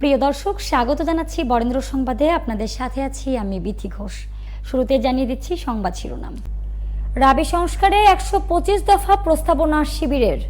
প্রিয় দর্শক, স্বাগত জানাচ্ছি বরেন্দ্র সংবাদে। আপনাদের সাথে আছি আমি বিথি ঘোষ। শুরুতে জানিয়ে দিচ্ছি সংবাদ শিরোনাম। রাবি সংস্কারে একশো পঁচিশ দফা প্রস্তাবনা শিবিরের।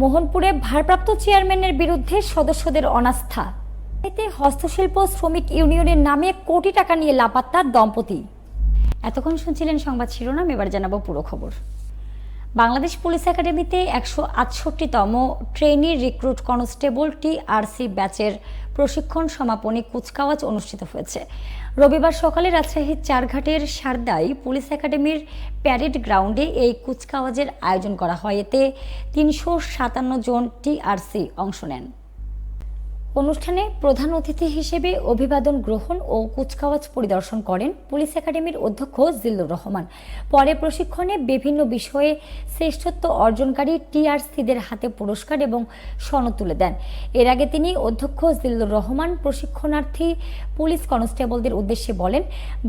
মোহনপুরে ভারপ্রাপ্ত চেয়ারম্যানের বিরুদ্ধে সদস্যদের অনাস্থা। এতে হস্তশিল্প শ্রমিক ইউনিয়নের নামে কোটি টাকা নিয়ে লাপাত্তা দম্পতি। এতক্ষণ শুনছিলেন সংবাদ শিরোনাম, এবার জানাব পুরো খবর। বাংলাদেশ পুলিশ একাডেমিতে একশো আটষট্টিতম ট্রেনি রিক্রুট কনস্টেবল টিআরসি ব্যাচের প্রশিক্ষণ সমাপনী কুচকাওয়াজ অনুষ্ঠিত হয়েছে। রবিবার সকালে রাজশাহীর চারঘাটের সারদায় পুলিশ একাডেমির প্যারেড গ্রাউন্ডে এই কুচকাওয়াজের আয়োজন করা হয়। এতে তিনশো সাতান্ন জন টিআরসি অংশ নেন। অনুষ্ঠানে প্রধান অতিথি হিসেবে অভিবাদন গ্রহণ ও কুচকাওয়াজ পরিদর্শন করেন পুলিশ একাডেমির অধ্যক্ষ জিল্লুর রহমান। পরে প্রশিক্ষণে বিভিন্ন বিষয়ে শ্রেষ্ঠত্ব অর্জনকারী টিআরসিদের হাতে পুরস্কার এবং সনদ তুলে দেন। এর আগে তিনি অধ্যক্ষ জিল্লুর রহমান, প্রশিক্ষণার্থী পুলিশ কনস্টেবলদের উদ্দেশ্যে বলেন,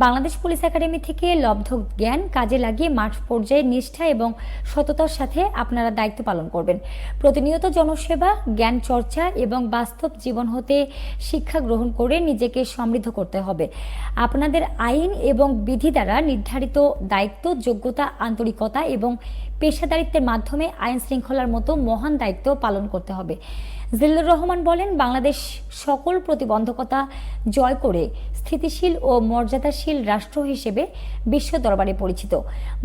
বাংলাদেশ পুলিশ একাডেমি থেকে লব্ধ জ্ঞান কাজে লাগিয়ে মাঠ পর্যায়ে নিষ্ঠা এবং সততার সাথে আপনারা দায়িত্ব পালন করবেন। প্রতিনিয়ত জনসেবা, জ্ঞান চর্চা এবং বাস্তব জীবন হতে শিক্ষা গ্রহণ করে নিজেকে সমৃদ্ধ করতে হবে। আপনাদের আইন এবং বিধি দ্বারা নির্ধারিত দায়িত্ব, যোগ্যতা, আন্তরিকতা এবং পেশাদারিত্বের মাধ্যমে আইন শৃঙ্খলার মতো মহান দায়িত্ব পালন করতে হবে। জিল্লুর রহমান বলেন, বাংলাদেশ সকল প্রতিবন্ধকতা জয় করে স্থিতিশীল ও মর্যাদাশীল রাষ্ট্র হিসেবে বিশ্ব দরবারে পরিচিত।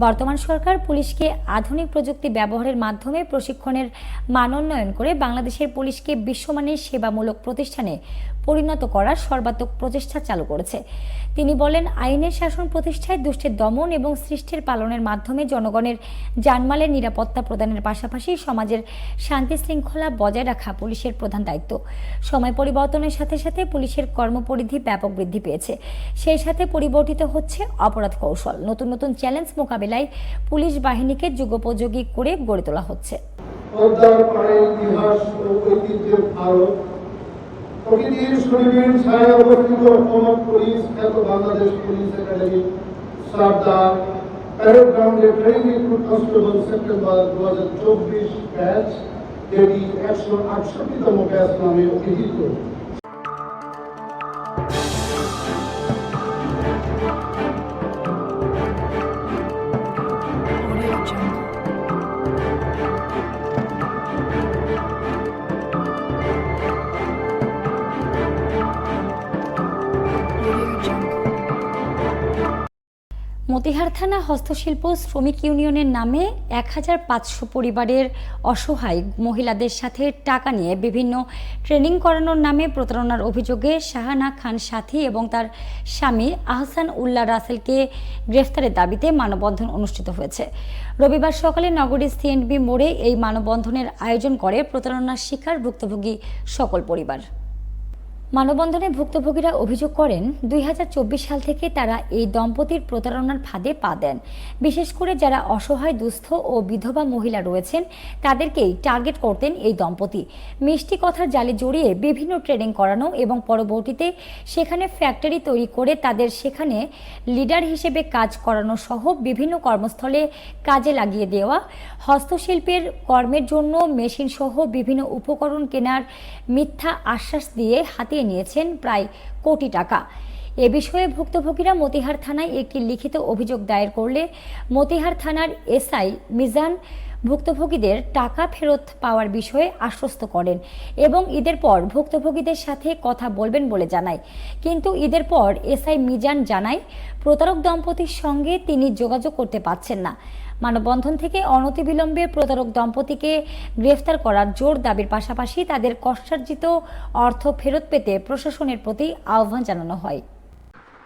বর্তমান সরকার পুলিশকে আধুনিক প্রযুক্তি ব্যবহারের মাধ্যমে প্রশিক্ষণের মানোন্নয়ন করে বাংলাদেশের পুলিশকে বিশ্বমানের সেবামূলক প্রতিষ্ঠানে পরিণত করার সর্বাত্মক প্রচেষ্টা চালু করেছে। তিনি বলেন, আইনের শাসন প্রতিষ্ঠায় দুষ্টের দমন এবং সৃষ্টির পালনের মাধ্যমে জনগণের জানমালের নিরাপত্তা প্রদানের পাশাপাশি সমাজের শান্তি শৃঙ্খলা বজায় রাখা পুলিশের প্রধান দায়িত্ব। সময় পরিবর্তনের সাথে সাথে পুলিশের কর্মপরিধি ব্যাপক বৃদ্ধি পেয়েছে। সেই সাথে পরিবর্তিত হচ্ছে অপরাধ কৌশল। নতুন নতুন চ্যালেঞ্জ মোকাবেলায় পুলিশ বাহিনীকে যুগোপযোগী করে গড়ে তোলা হচ্ছে। ইতিহাস ও ঐতিহ্যের ভারত প্রকৃতির শরীরের ছায়া অবস্থিত কনক পুলিশ, খ্যাত বাংলাদেশ পুলিশ একাডেমি, সারদার প্যারেড গ্রাউন্ডে ট্রেনিং রিক্রুট কনস্টেবল সেপ্টেম্বর দু হাজার চব্বিশ ব্যাচ, যেটি একশো আটষট্টিতম ব্যাচ নামে অভিহিত। মতিহার থানা হস্তশিল্প শ্রমিক ইউনিয়নের নামে এক হাজার পাঁচশো পরিবারের অসহায় মহিলাদের সাথে টাকা নিয়ে বিভিন্ন ট্রেনিং করানোর নামে প্রতারণার অভিযোগে শাহানা খান সাথী এবং তার স্বামী আহসান উল্লাহ রাসেলকে গ্রেফতারের দাবিতে মানববন্ধন অনুষ্ঠিত হয়েছে। রবিবার সকালে নগরীর সিএনবি মোড়ে এই মানববন্ধনের আয়োজন করে প্রতারণার শিকার ভুক্তভোগী সকল পরিবার। মানববন্ধনে ভুক্তভোগীরা অভিযোগ করেন, দুই হাজার চব্বিশ সাল থেকে তারা এই দম্পতির প্রতারণার ফাঁদে পা দেন। বিশেষ করে যারা অসহায়, দুস্থ ও বিধবা মহিলা রয়েছেন, তাদেরকেই টার্গেট করতেন এই দম্পতি। মিষ্টি কথার জালে জড়িয়ে বিভিন্ন ট্রেনিং করানো এবং পরবর্তীতে সেখানে ফ্যাক্টরি তৈরি করে তাদের সেখানে লিডার হিসেবে কাজ করানো সহ বিভিন্ন কর্মস্থলে কাজে লাগিয়ে দেওয়া, হস্তশিল্পের কর্মের জন্য মেশিন সহ বিভিন্ন উপকরণ কেনার মিথ্যা আশ্বাস দিয়ে হাতিয়ে নিয়েছেন প্রায় কোটি টাকা। এ বিষয়ে ভুক্তভোগীরা মতিহার থানায় একটি লিখিত অভিযোগ দায়ের করলে মতিহার থানার এসআই মিজান ভুক্তভোগীদের টাকা ফেরত পাওয়ার বিষয়ে আশ্বস্ত করেন এবং ঈদের পর ভুক্তভোগীদের সাথে কথা বলবেন বলে জানায়। কিন্তু ঈদের পর এসআই মিজান জানায়, প্রতারক দম্পতির সঙ্গে তিনি যোগাযোগ করতে পারছেন না। মানববন্ধন থেকে অনতিবিলম্বে প্রতারক দম্পতিকে গ্রেফতার করার জোর দাবির পাশাপাশি তাদের কষ্টার্জিত অর্থ ফেরত পেতে প্রশাসনের প্রতি আহ্বান জানানো হয়।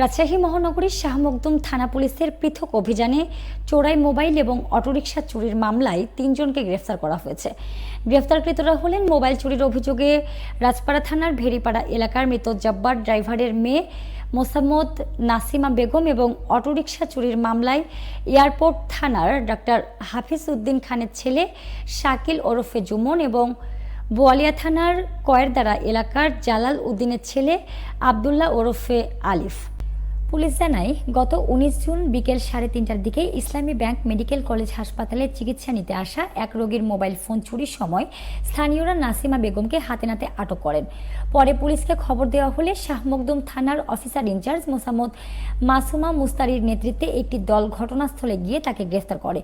রাজশাহী মহানগরীর শাহ মখদুম থানা পুলিশের পৃথক অভিযানে চোরাই মোবাইল এবং অটোরিকশা চুরির মামলায় তিনজনকে গ্রেফতার করা হয়েছে। গ্রেফতারকৃতরা হলেন মোবাইল চুরির অভিযোগে রাজপাড়া থানার ভেরিপাড়া এলাকার মৃত জব্বার ড্রাইভারের মেয়ে মোসাম্মদ নাসিমা বেগম এবং অটোরিকশা চুরির মামলায় এয়ারপোর্ট থানার ডাক্তার হাফিজ উদ্দিন খানের ছেলে শাকিল ওরফে জুমন এবং বোয়ালিয়া থানার কয়েরদারা এলাকার জালাল উদ্দিনের ছেলে আবদুল্লাহ ওরফে আলিফ। পুলিশ জানায়, গত উনিশ জুন বিকেল সাড়ে তিনটার দিকে ইসলামী ব্যাংক মেডিকেল কলেজ হাসপাতালে চিকিৎসা নিতে আসা এক রোগীর মোবাইল ফোন চুরির সময় স্থানীয়রা নাসিমা বেগমকে হাতে নাতে আটক করেন। পরে পুলিশকে খবর দেওয়া হলে শাহ মখদুম থানার officer in charge Mosammat Masuma মুস্তারির নেতৃত্বে একটি দল ঘটনাস্থলে গিয়ে তাকে গ্রেফতার করে।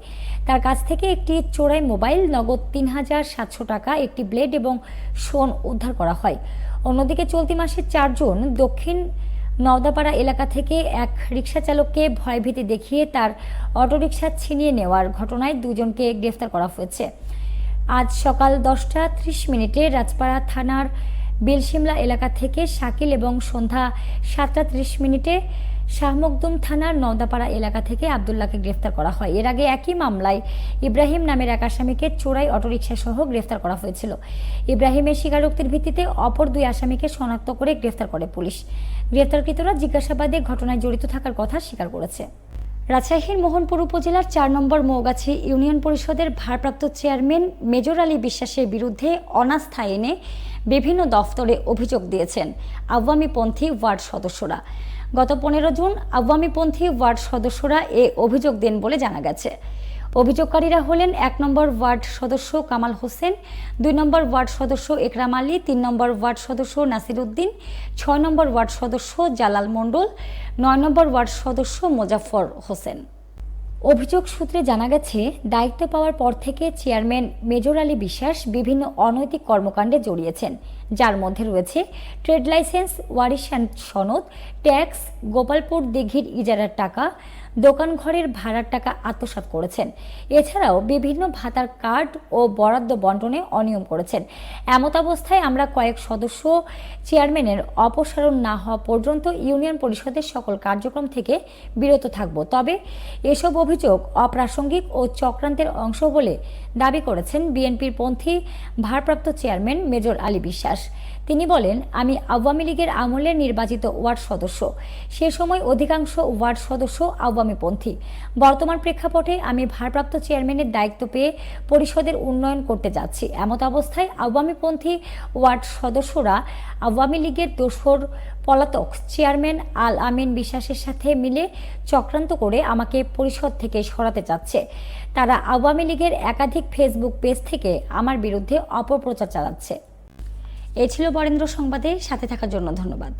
তার কাছ থেকে একটি চোরাই মোবাইল, নগদ তিন হাজার সাতশো টাকা, একটি ব্লেড এবং সোন উদ্ধার করা হয়। অন্যদিকে চলতি মাসে চারজন দক্ষিণ নওদাপাড়া এলাকা থেকে এক রিক্সা চালককে ভয়ভীতি দেখিয়ে তার অটোরিকশা ছিনিয়ে নেওয়ার ঘটনায় দুজনকে গ্রেফতার করা হয়েছে। আজ সকাল দশটা ত্রিশ মিনিটে রাজপাড়া থানার বেলশিমলা এলাকা থেকে শাকিল এবং সন্ধ্যা সাতটা ত্রিশ মিনিটে শাহমকদুম থানার নওদাপাড়া এলাকা থেকে আবদুল্লাহকে গ্রেফতার করা হয়। এর আগে একই মামলায় ইব্রাহিম নামের এক আসামিকে চোরাই সহ গ্রেফতার করা হয়েছিল। ইব্রাহিমের স্বীকারোক্তির ভিত্তিতে অপর দুই আসামিকে শনাক্ত করে গ্রেফতার করে পুলিশ। গ্রেফতারকৃতরা জিজ্ঞাসাবাদে ঘটনায় জড়িত থাকার কথা স্বীকার করেছে। রাজশাহীর মোহনপুর উপজেলার চার নম্বর মৌগাছি ইউনিয়ন পরিষদের ভারপ্রাপ্ত চেয়ারম্যান মেজর আলী বিশ্বাসের বিরুদ্ধে অনাস্থা এনে বিভিন্ন দফতরে অভিযোগ দিয়েছেন আওয়ামীপন্থী ওয়ার্ড সদস্যরা। গত পনেরো জুন আওয়ামীপন্থী ওয়ার্ড সদস্যরা এ অভিযোগ দেন বলে জানা গেছে। অভিযোগকারীরা হলেন এক নম্বর ওয়ার্ড সদস্য কামাল হোসেন, দুই নম্বর ওয়ার্ড সদস্য একরাম আলী, তিন নম্বর ওয়ার্ড সদস্য নাসির উদ্দিন, ছয় নম্বর ওয়ার্ড সদস্য জালাল মণ্ডল, নয় নম্বর ওয়ার্ড সদস্য মোজাফর হোসেন। অভিযোগ সূত্রে জানা গেছে, দায়িত্ব পাওয়ার পর থেকে চেয়ারম্যান মেজর আলী বিশ্বাস বিভিন্ন অনৈতিক কর্মকাণ্ডে জড়িয়েছেন। যার মধ্যে রয়েছে ট্রেড লাইসেন্স ওয়ারিশান সনদ, ট্যাক্স, গোপালপুর দিঘির ইজারার টাকা দোকান ঘরের ভাড়ার টাকা আত্মসাৎ করেছেন। এছাড়াও বিভিন্ন ভাতার কার্ড ও বরাদ্দ বন্টনে অনিয়ম করেছেন। এমত অবস্থায় আমরা কয়েক সদস্য চেয়ারম্যানের অপসারণ না হওয়া পর্যন্ত ইউনিয়ন পরিষদের সকল কার্যক্রম থেকে বিরত থাকব। তবে এসব অভিযোগ অপ্রাসঙ্গিক ও চক্রান্তের অংশ বলে দাবি করেছেন বিএনপির পন্থী ভারপ্রাপ্ত চেয়ারম্যান মেজর আলী বিশ্বাস। তিনি বলেন, আমি আওয়ামী লীগের আমলে নির্বাচিত ওয়ার্ড সদস্য। সে সময় অধিকাংশ ওয়ার্ড সদস্য আওয়ামীপন্থী বর্তমান প্রেক্ষাপটে আমি ভারপ্রাপ্ত চেয়ারম্যানের দায়িত্ব পেয়ে পরিষদের উন্নয়ন করতে যাচ্ছি। এমত অবস্থায় আওয়ামীপন্থী ওয়ার্ড সদস্যরা আওয়ামী লীগের দোসর পলাতক চেয়ারম্যান আল আমিন বিশ্বাসের সাথে মিলে চক্রান্ত করে আমাকে পরিষদ থেকে সরাতে চাচ্ছে। তারা আওয়ামী লীগের একাধিক ফেসবুক পেজ থেকে আমার বিরুদ্ধে অপপ্রচার চালাচ্ছে। এ ছিল বরেন্দ্র সংবাদে, সাথে থাকার জন্য ধন্যবাদ।